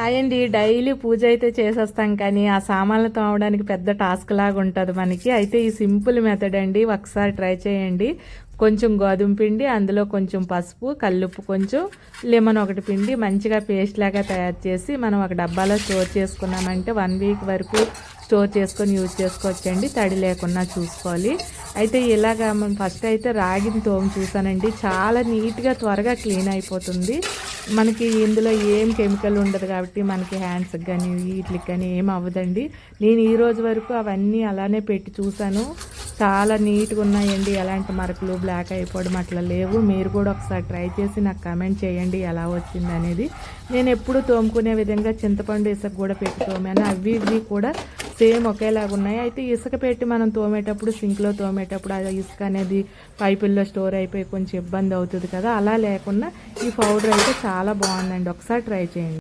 Hi అండి daily పూజ అయితే చేసేస్తాం కానీ ఆ సామాన్లు తోమడానికి పెద్ద టాస్క్ లాగా ఉంటుంది మనకి. అయితే ఈ సింపుల్ మెథడ్ అండి ఒకసారి ట్రై చేయండి. కొంచెం గోధుమ పిండి అందులో కొంచెం పసుపు కల్లుప్పు కొంచెం లెమన్ ఒకటి పిండి మంచిగా పేస్ట్ లాగా తయారు చేసి మనం ఒక డబ్బాలో స్టోర్ చేసుకున్నామంటే వన్ వీక్ వరకు స్టోర్ చేసుకొని యూజ్ చేసుకోవచ్చండి. తడి లేకుండా చూసుకోవాలి. అయితే ఇలాగా మనం ఫస్ట్ అయితే రాగిని తోము చూసానండి. చాలా నీట్గా త్వరగా క్లీన్ అయిపోతుంది. మనకి ఇందులో ఏం కెమికల్ ఉండదు కాబట్టి మనకి హ్యాండ్స్కి కానీ వీటికి కానీ ఏం అవ్వదండి. నేను ఈ రోజు వరకు అవన్నీ అలానే పెట్టి చూశాను చాలా నీట్గా ఉన్నాయండి. ఎలాంటి మరకలు బ్లాక్ అయిపోవడం అట్లా లేవు. మీరు కూడా ఒకసారి ట్రై చేసి నాకు కమెంట్ చేయండి ఎలా వచ్చింది అనేది నేను ఎప్పుడు తోముకునే విధంగా చింతపండు ఇసుక కూడా పెట్టి తోమాను. అవి ఇవి కూడా సేమ్ ఒకేలాగా ఉన్నాయి. అయితే ఇసుక పెట్టి మనం తోమేటప్పుడు సింక్లో తోమేటప్పుడు అది ఇసుక అనేది పైపుల్లో స్టోర్ అయిపోయి కొంచెం ఇబ్బంది అవుతుంది కదా. అలా లేకుండా ఈ పౌడర్ అయితే చాలా బాగుందండి. ఒకసారి ట్రై చేయండి.